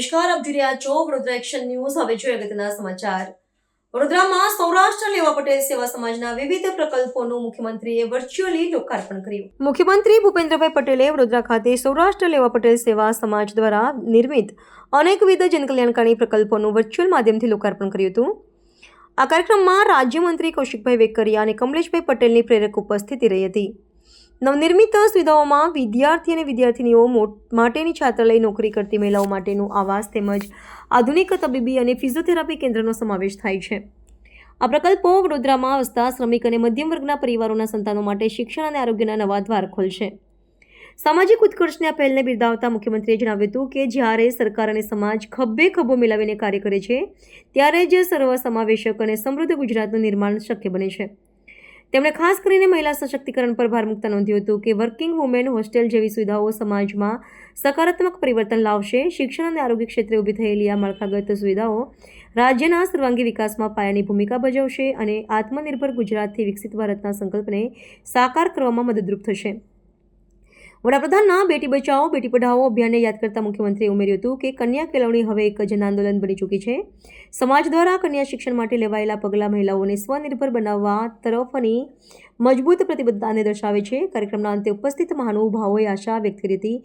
નમસ્કાર, આપ જોઈ રહ્યા છો વડોદરા એક્શન ન્યૂઝ. હવે જોઈએ અગત્યના સમાચાર. વડોદરામાં સૌરાષ્ટ્ર લેવા પટેલ સેવા સમાજના વિવિધ પ્રકલ્પોનું મુખ્યમંત્રીએ વર્ચ્યુઅલી લોકાર્પણ કર્યું. મુખ્યમંત્રી ભૂપેન્દ્રભાઈ પટેલે વડોદરા ખાતે સૌરાષ્ટ્ર લેવા પટેલ સેવા સમાજ દ્વારા નિર્મિત અનેકવિધ જનકલ્યાણકારી પ્રકલ્પોનું વર્ચ્યુઅલ માધ્યમથી લોકાર્પણ કર્યું હતું. આ કાર્યક્રમમાં રાજ્યમંત્રી કૌશિકભાઈ વેકરિયા અને કમલેશભાઈ પટેલની પ્રેરક ઉપસ્થિતિ રહી હતી. નવનિર્મિત સુવિધાઓમાં વિદ્યાર્થી અને વિદ્યાર્થીનીઓ માટેની છાત્રાલય નોકરી કરતી મહિલાઓ માટેનું આવાસ તેમજ આધુનિક તબીબી અને ફિઝિયોથેરાપી કેન્દ્રનો સમાવેશ થાય છે. આ પ્રકલ્પો વડોદરામાં વસતા શ્રમિક અને મધ્યમ વર્ગના પરિવારોના સંતાનો માટે શિક્ષણ અને આરોગ્યના નવા દ્વાર ખોલશે. સામાજિક ઉત્કર્ષની આ પહેલને બિરદાવતા મુખ્યમંત્રીએ જણાવ્યું હતું કે જ્યારે સરકાર અને સમાજ ખભે ખભો મિલાવીને કાર્ય કરે છે, ત્યારે જ સર્વસમાવેશક અને સમૃદ્ધ ગુજરાતનું નિર્માણ શક્ય બને છે. તેમણે ખાસ કરીને મહિલા સશક્તિકરણ પર ભાર મૂકતા નોંધ્યું હતું કે વર્કિંગ વુમેન હોસ્ટેલ જેવી સુવિધાઓ સમાજમાં સકારાત્મક પરિવર્તન લાવશે, શિક્ષણ અને આરોગ્ય ક્ષેત્રે ઊભી થયેલી આ માળખાગત સુવિધાઓ રાજ્યના સર્વાંગી વિકાસમાં પાયાની ભૂમિકા ભજવશે અને આત્મનિર્ભર ગુજરાતથી વિકસિત ભારતના સંકલ્પને સાકાર કરવામાં મદદરૂપ થશે. વડાપ્રધાનના બેટી બચાવો, બેટી પઢાઓ અભિયાનને યાદ કરતા મુખ્યમંત્રીએ ઉમેર્યું હતું કે કન્યા કેળવણી હવે એક જન આંદોલન બની ચૂકી છે. સમાજ દ્વારા કન્યા શિક્ષણ માટે લેવાયેલા પગલાં મહિલાઓને સ્વનિર્ભર બનાવવા તરફની મજબૂત પ્રતિબદ્ધતાને દર્શાવે છે. કાર્યક્રમના અંતે ઉપસ્થિત મહાનુભાવોએ આશા વ્યક્ત કરી હતી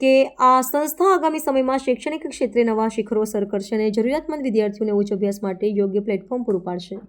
કે આ સંસ્થા આગામી સમયમાં શૈક્ષણિક ક્ષેત્રે નવા શિખરો સર કરશે અને જરૂરિયાતમંદ વિદ્યાર્થીઓને ઉચ્ચ અભ્યાસ માટે યોગ્ય પ્લેટફોર્મ પૂરું પાડશે.